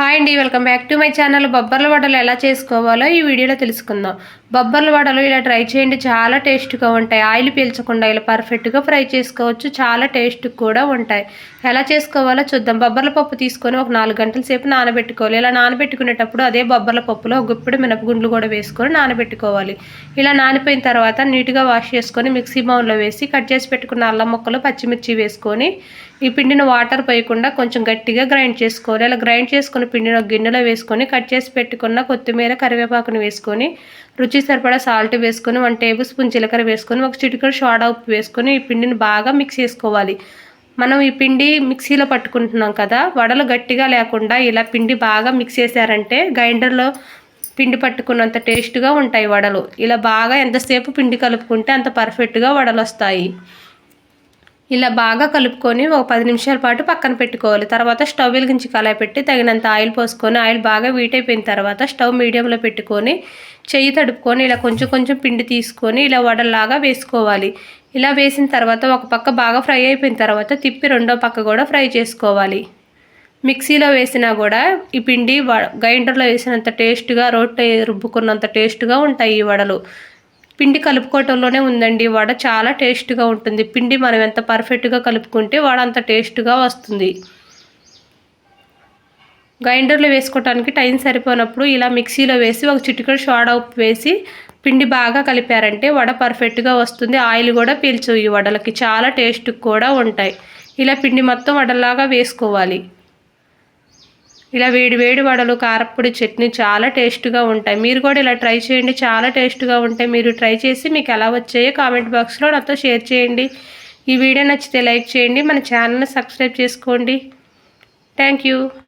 Hi అండి welcome back to my channel. బొబ్బర్ల వడలు ఎలా చేసుకోవాలో ఈ వీడియోలో తెలుసుకుందాం. బొబ్బర్ల వడలు ఇలా ట్రై చేయండి చాలా టేస్ట్గా ఉంటాయి. ఆయిల్ పీల్చకుండా ఇలా పర్ఫెక్ట్గా ఫ్రై చేసుకోవచ్చు చాలా టేస్ట్ కూడా ఉంటాయి. ఎలా చేసుకోవాలో చూద్దాం. బొబ్బర్ల పప్పు తీసుకొని ఒక నాలుగు గంటల సేపు నానబెట్టుకోవాలి. ఇలా నానబెట్టుకునేటప్పుడు అదే బొబ్బర్ల పప్పులో ఒక గుప్పిడి మినపగుండ్లు కూడా వేసుకొని నానబెట్టుకోవాలి. ఇలా నానిపోయిన తర్వాత నీట్గా వాష్ చేసుకొని మిక్సీ బౌన్లో వేసి కట్ చేసి పెట్టుకున్న అల్లం ముక్కలు పచ్చిమిర్చి వేసుకొని ఈ పిండిని వాటర్ పోయకుండా కొంచెం గట్టిగా గ్రైండ్ చేసుకోవాలి. అలా గ్రైండ్ చేసుకుని పిండిని గిన్నెలో వేసుకొని కట్ చేసి పెట్టుకున్న కొత్తిమీర కరివేపాకుని వేసుకొని రుచి సరిపడా సాల్ట్ వేసుకొని వన్ టేబుల్ స్పూన్ జీలకర్ర వేసుకొని ఒక చిటికడ షోడా ఉప్పు వేసుకొని ఈ పిండిని బాగా మిక్స్ చేసుకోవాలి. మనం ఈ పిండి మిక్సీలో పట్టుకుంటున్నాం కదా వడలు గట్టిగా లేకుండా ఇలా పిండి బాగా మిక్స్ చేశారంటే గ్రైండర్లో పిండి పట్టుకున్నంత టేస్ట్గా ఉంటాయి వడలు. ఇలా బాగా ఎంతసేపు పిండి కలుపుకుంటే అంత పర్ఫెక్ట్గా వడలు వస్తాయి ఇలా బాగా కలుపుకొని ఒక పది నిమిషాల పాటు పక్కన పెట్టుకోవాలి. తర్వాత స్టవ్ వెలిగించి కళాయి పెట్టి తగినంత ఆయిల్ పోసుకొని ఆయిల్ బాగా వీట్ అయిపోయిన తర్వాత స్టవ్ మీడియంలో పెట్టుకొని చెయ్యి తడుపుకొని ఇలా కొంచెం కొంచెం పిండి తీసుకొని ఇలా వడల్లాగా వేసుకోవాలి. ఇలా వేసిన తర్వాత ఒక పక్క బాగా ఫ్రై అయిపోయిన తర్వాత తిప్పి రెండో పక్క కూడా ఫ్రై చేసుకోవాలి. మిక్సీలో వేసినా కూడా ఈ పిండి గ్రైండర్లో వేసినంత టేస్ట్గా రొట్టె రుబ్బుకున్నంత టేస్ట్గా ఉంటాయి ఈ వడలు. పిండి కలుపుకోవటంలోనే ఉందండి. వడ చాలా టేస్ట్గా ఉంటుంది. పిండి మనం ఎంత పర్ఫెక్ట్గా కలుపుకుంటే వడ అంత టేస్ట్గా వస్తుంది. గ్రైండర్లో వేసుకోవటానికి టైం సరిపోయినప్పుడు ఇలా మిక్సీలో వేసి ఒక చిటికెడు సోడా ఉప్పు వేసి పిండి బాగా కలిపారంటే వడ పర్ఫెక్ట్గా వస్తుంది. ఆయిల్ కూడా పీల్చు ఈ వడలకి. చాలా టేస్ట్ కూడా ఉంటాయి. ఇలా పిండి మొత్తం వడలాగా వేసుకోవాలి. ఇలా వేడి వేడి వడలు కారప్పొడి చట్నీ చాలా టేస్ట్గా ఉంటాయి. మీరు కూడా ఇలా ట్రై చేయండి. చాలా టేస్ట్గా ఉంటాయి. మీరు ట్రై చేసి మీకు ఎలా వచ్చాయో కామెంట్ బాక్స్లో నాతో షేర్ చేయండి. ఈ వీడియో నచ్చితే లైక్ చేయండి. మన ఛానల్ని సబ్స్క్రైబ్ చేసుకోండి. Thank you